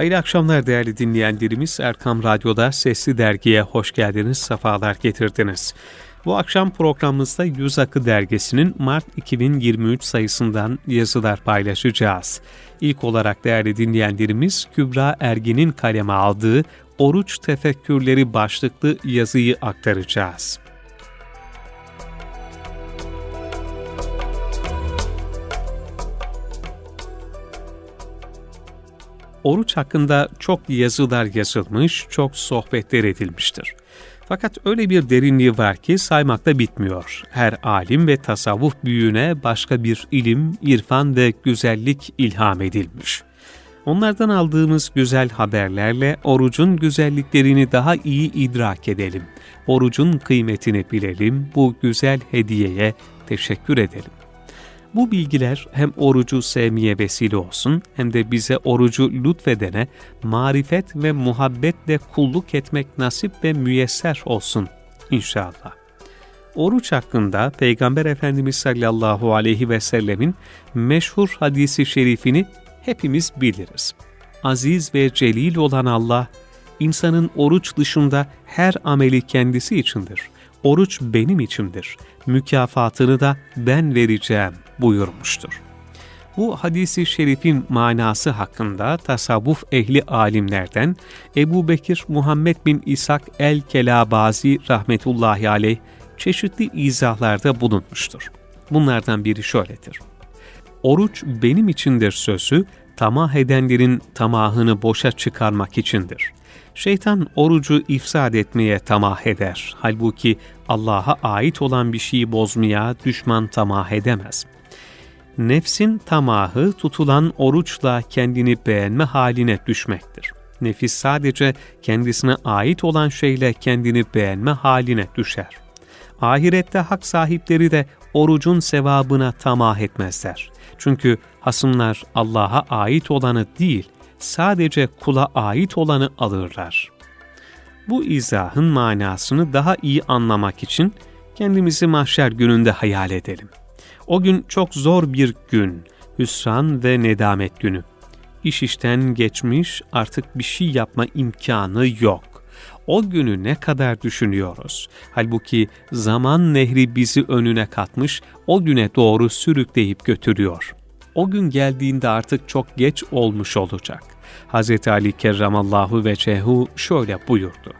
Hayırlı akşamlar değerli dinleyenlerimiz. Erkam Radyo'da Sesli Dergi'ye hoş geldiniz, sefalar getirdiniz. Bu akşam programımızda Yüz Akı Dergisi'nin Mart 2023 sayısından yazılar paylaşacağız. İlk olarak değerli dinleyenlerimiz Kübra Ergin'in kaleme aldığı Oruç Tefekkürleri başlıklı yazıyı aktaracağız. Oruç hakkında çok yazılar yazılmış, çok sohbetler edilmiştir. Fakat öyle bir derinliği var ki saymakta bitmiyor. Her alim ve tasavvuf büyüğüne başka bir ilim, irfan ve güzellik ilham edilmiş. Onlardan aldığımız güzel haberlerle orucun güzelliklerini daha iyi idrak edelim. Orucun kıymetini bilelim, bu güzel hediyeye teşekkür edelim. Bu bilgiler hem orucu sevmeye vesile olsun hem de bize orucu lütfedene marifet ve muhabbetle kulluk etmek nasip ve müyesser olsun inşallah. Oruç hakkında Peygamber Efendimiz sallallahu aleyhi ve sellemin meşhur hadisi şerifini hepimiz biliriz. Aziz ve celil olan Allah, insanın oruç dışında her ameli kendisi içindir. Oruç benim içimdir. Mükafatını da ben vereceğim buyurmuştur. Bu hadisi şerifin manası hakkında tasavvuf ehli alimlerden Ebu Bekir Muhammed bin İshak el-Kelabazi rahmetullahi aleyh çeşitli izahlarda bulunmuştur. Bunlardan biri şöyledir. Oruç benim içindir sözü, tamah edenlerin tamahını boşa çıkarmak içindir. Şeytan orucu ifsad etmeye tamah eder. Halbuki Allah'a ait olan bir şeyi bozmaya düşman tamah edemez. Nefsin tamahı tutulan oruçla kendini beğenme haline düşmektir. Nefis sadece kendisine ait olan şeyle kendini beğenme haline düşer. Ahirette hak sahipleri de orucun sevabına tamah etmezler. Çünkü hasımlar Allah'a ait olanı değil, sadece kula ait olanı alırlar. Bu izahın manasını daha iyi anlamak için kendimizi mahşer gününde hayal edelim. O gün çok zor bir gün, hüsran ve nedamet günü. İş işten geçmiş, artık bir şey yapma imkanı yok. O günü ne kadar düşünüyoruz? Halbuki zaman nehri bizi önüne katmış, o güne doğru sürükleyip götürüyor. O gün geldiğinde artık çok geç olmuş olacak. Hz. Ali kerramallahu ve cehu şöyle buyurdu.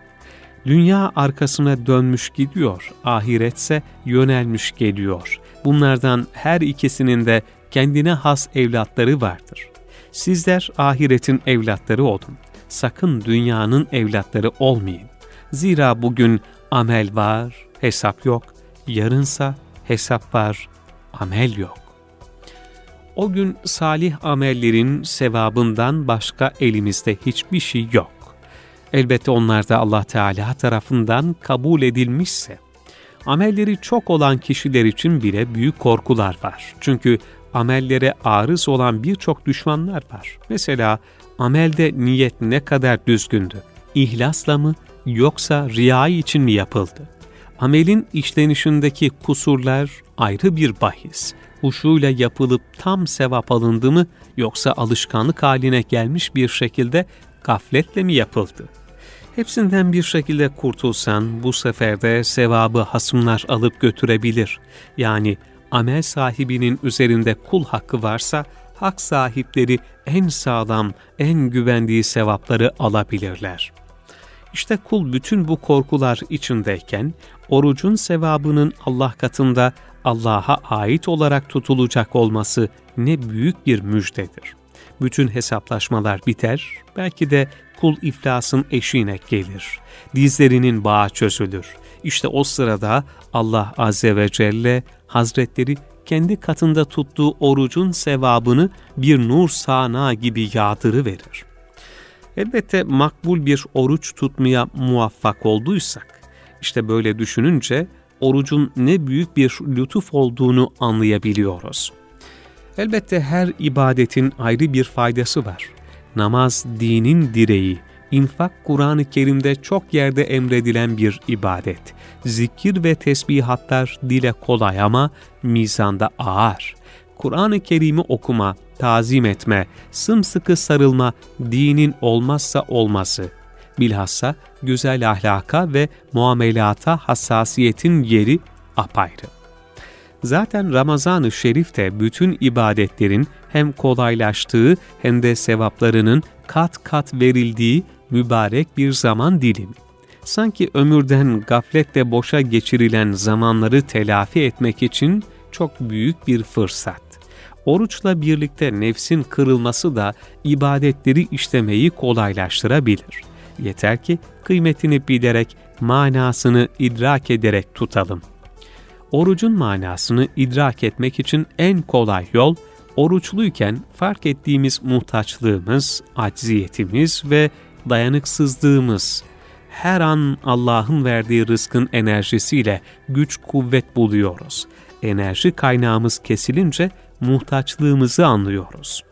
Dünya arkasına dönmüş gidiyor, ahiretse yönelmiş geliyor. Bunlardan her ikisinin de kendine has evlatları vardır. Sizler ahiretin evlatları olun. Sakın dünyanın evlatları olmayın. Zira bugün amel var, hesap yok. Yarınsa hesap var, amel yok. O gün salih amellerin sevabından başka elimizde hiçbir şey yok. Elbette onlar da Allah Teala tarafından kabul edilmişse. Amelleri çok olan kişiler için bile büyük korkular var. Çünkü amellere arız olan birçok düşmanlar var. Mesela amelde niyet ne kadar düzgündü? İhlasla mı yoksa riya için mi yapıldı? Amelin işlenişindeki kusurlar ayrı bir bahis. Huşuyla yapılıp tam sevap alındı mı yoksa alışkanlık haline gelmiş bir şekilde gafletle mi yapıldı? Hepsinden bir şekilde kurtulsan bu sefer de sevabı hasımlar alıp götürebilir. Yani amel sahibinin üzerinde kul hakkı varsa hak sahipleri en sağlam, en güvendiği sevapları alabilirler. İşte kul bütün bu korkular içindeyken orucun sevabının Allah katında Allah'a ait olarak tutulacak olması ne büyük bir müjdedir. Bütün hesaplaşmalar biter, belki de kul iflasın eşiğine gelir. Dizlerinin bağı çözülür. İşte o sırada Allah Azze ve Celle Hazretleri kendi katında tuttuğu orucun sevabını bir nur sana gibi yağdırı verir. Elbette makbul bir oruç tutmaya muvaffak olduysak, işte böyle düşününce orucun ne büyük bir lütuf olduğunu anlayabiliyoruz. Elbette her ibadetin ayrı bir faydası var. Namaz dinin direği, infak Kur'an-ı Kerim'de çok yerde emredilen bir ibadet. Zikir ve tesbihatlar dile kolay ama mizanda ağır. Kur'an-ı Kerim'i okuma, tazim etme, sımsıkı sarılma dinin olmazsa olmazı. Bilhassa güzel ahlaka ve muamelata hassasiyetin yeri apayrı. Zaten Ramazan-ı Şerif de bütün ibadetlerin hem kolaylaştığı hem de sevaplarının kat kat verildiği mübarek bir zaman dilimi. Sanki ömürden gafletle boşa geçirilen zamanları telafi etmek için çok büyük bir fırsat. Oruçla birlikte nefsin kırılması da ibadetleri işlemeyi kolaylaştırabilir. Yeter ki kıymetini bilerek, manasını idrak ederek tutalım. Orucun manasını idrak etmek için en kolay yol, oruçluyken fark ettiğimiz muhtaçlığımız, acziyetimiz ve dayanıksızlığımız, her an Allah'ın verdiği rızkın enerjisiyle güç kuvvet buluyoruz. Enerji kaynağımız kesilince muhtaçlığımızı anlıyoruz.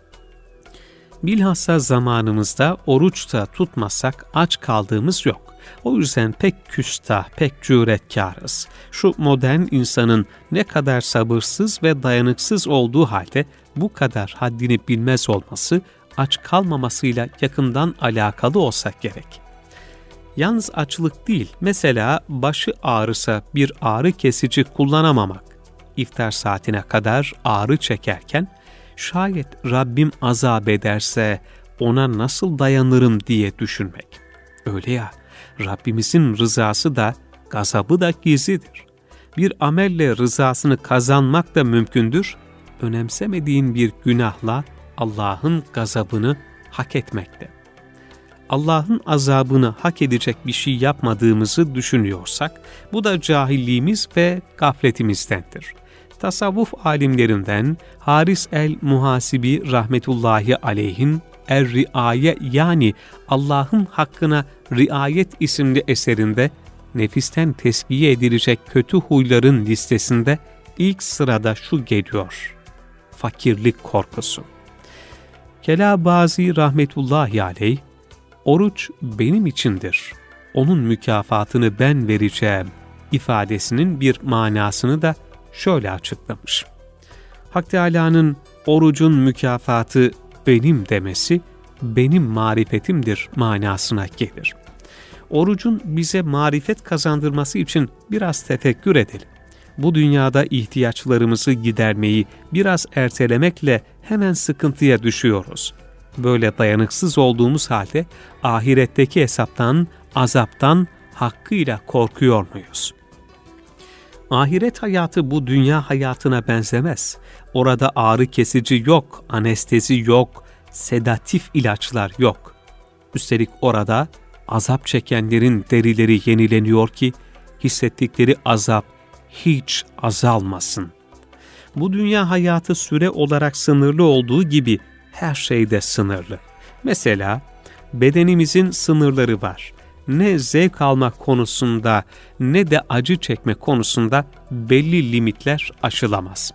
Bilhassa zamanımızda oruçta tutmasak aç kaldığımız yok. O yüzden pek küstah, pek cüretkarız. Şu modern insanın ne kadar sabırsız ve dayanıksız olduğu halde bu kadar haddini bilmez olması aç kalmamasıyla yakından alakalı olsak gerek. Yalnız açlık değil, mesela başı ağrısa bir ağrı kesici kullanamamak, iftar saatine kadar ağrı çekerken, şayet Rabbim azap ederse ona nasıl dayanırım diye düşünmek. Öyle ya, Rabbimizin rızası da, gazabı da gizlidir. Bir amelle rızasını kazanmak da mümkündür, önemsemediğin bir günahla Allah'ın gazabını hak etmekte. Allah'ın azabını hak edecek bir şey yapmadığımızı düşünüyorsak, bu da cahilliğimiz ve gafletimizdendir. Tasavvuf alimlerinden Haris el-Muhasibi rahmetullahi aleyhin Er-Riaye yani Allah'ın hakkına riayet isimli eserinde nefisten teskiye edilecek kötü huyların listesinde ilk sırada şu geliyor. Fakirlik korkusu. Kelabazi rahmetullahi aleyh, oruç benim içindir, onun mükafatını ben vereceğim ifadesinin bir manasını da şöyle açıklamış. Hak Teâlâ'nın orucun mükafatı benim demesi, benim marifetimdir manasına gelir. Orucun bize marifet kazandırması için biraz tefekkür edelim. Bu dünyada ihtiyaçlarımızı gidermeyi biraz ertelemekle hemen sıkıntıya düşüyoruz. Böyle dayanıksız olduğumuz halde ahiretteki hesaptan, azaptan hakkıyla korkuyor muyuz? Ahiret hayatı bu dünya hayatına benzemez. Orada ağrı kesici yok, anestezi yok, sedatif ilaçlar yok. Üstelik orada azap çekenlerin derileri yenileniyor ki hissettikleri azap hiç azalmasın. Bu dünya hayatı süre olarak sınırlı olduğu gibi her şeyde sınırlı. Mesela bedenimizin sınırları var. Ne zevk almak konusunda ne de acı çekme konusunda belli limitler aşılamaz.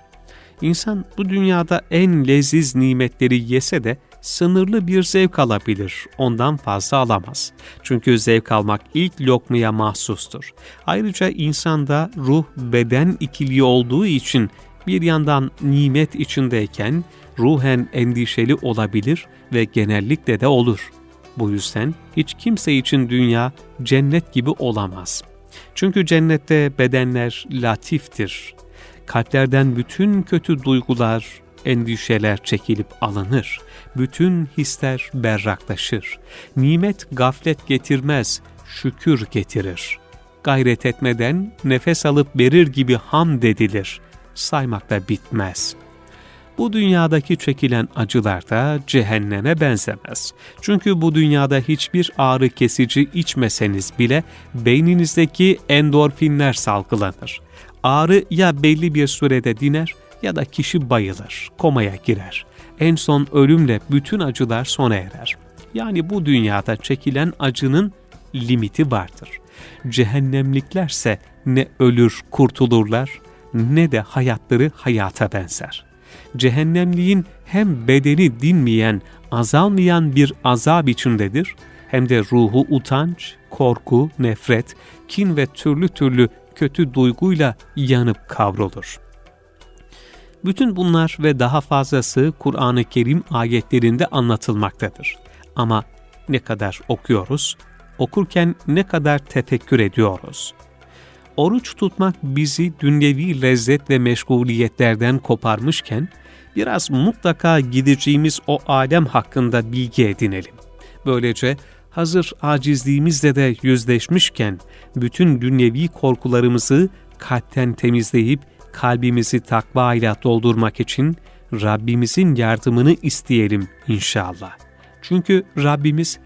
İnsan bu dünyada en leziz nimetleri yese de sınırlı bir zevk alabilir, ondan fazla alamaz. Çünkü zevk almak ilk lokmaya mahsustur. Ayrıca insanda ruh beden ikiliği olduğu için bir yandan nimet içindeyken ruhen endişeli olabilir ve genellikle de olur. Bu yüzden hiç kimse için dünya cennet gibi olamaz. Çünkü cennette bedenler latiftir. Kalplerden bütün kötü duygular, endişeler çekilip alınır. Bütün hisler berraklaşır. Nimet gaflet getirmez, şükür getirir. Gayret etmeden nefes alıp verir gibi hamd edilir. Saymakla bitmez.'' Bu dünyadaki çekilen acılar da cehenneme benzemez. Çünkü bu dünyada hiçbir ağrı kesici içmeseniz bile beyninizdeki endorfinler salgılanır. Ağrı ya belli bir sürede diner ya da kişi bayılır, komaya girer. En son ölümle bütün acılar sona erer. Yani bu dünyada çekilen acının limiti vardır. Cehennemliklerse ne ölür kurtulurlar ne de hayatları hayata benzer.'' Cehennemliğin hem bedeni dinmeyen, azalmayan bir azap içindedir, hem de ruhu utanç, korku, nefret, kin ve türlü türlü kötü duyguyla yanıp kavrulur. Bütün bunlar ve daha fazlası Kur'an-ı Kerim ayetlerinde anlatılmaktadır. Ama ne kadar okuyoruz, okurken ne kadar tefekkür ediyoruz. Oruç tutmak bizi dünyevi lezzet ve meşguliyetlerden koparmışken, biraz mutlaka gideceğimiz o alem hakkında bilgi edinelim. Böylece hazır acizliğimizle de yüzleşmişken, bütün dünyevi korkularımızı kalpten temizleyip kalbimizi takva ile doldurmak için Rabbimizin yardımını isteyelim inşallah. Çünkü Rabbimiz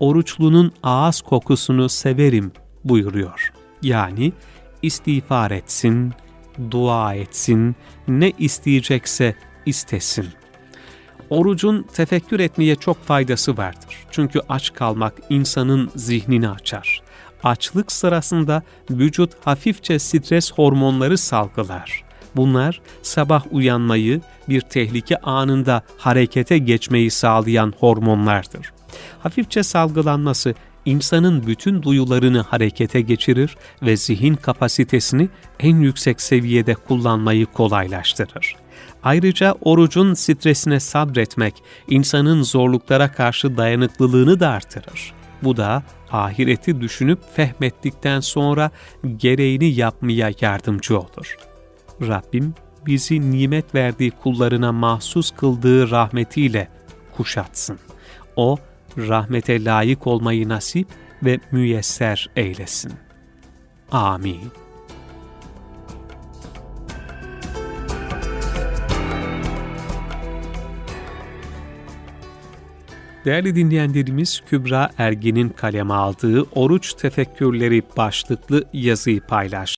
oruçlunun ağız kokusunu severim buyuruyor. Yani istiğfar etsin, dua etsin, ne isteyecekse istesin. Orucun tefekkür etmeye çok faydası vardır. Çünkü aç kalmak insanın zihnini açar. Açlık sırasında vücut hafifçe stres hormonları salgılar. Bunlar sabah uyanmayı, bir tehlike anında harekete geçmeyi sağlayan hormonlardır. Hafifçe salgılanması insanın bütün duyularını harekete geçirir ve zihin kapasitesini en yüksek seviyede kullanmayı kolaylaştırır. Ayrıca orucun stresine sabretmek insanın zorluklara karşı dayanıklılığını da artırır. Bu da ahireti düşünüp fehmettikten sonra gereğini yapmaya yardımcı olur. Rabbim bizi nimet verdiği kullarına mahsus kıldığı rahmetiyle kuşatsın. O, rahmete layık olmayı nasip ve müyesser eylesin. Amin. Değerli dinleyenlerimiz Kübra Ergin'in kaleme aldığı Oruç Tefekkürleri başlıklı yazıyı paylaştı.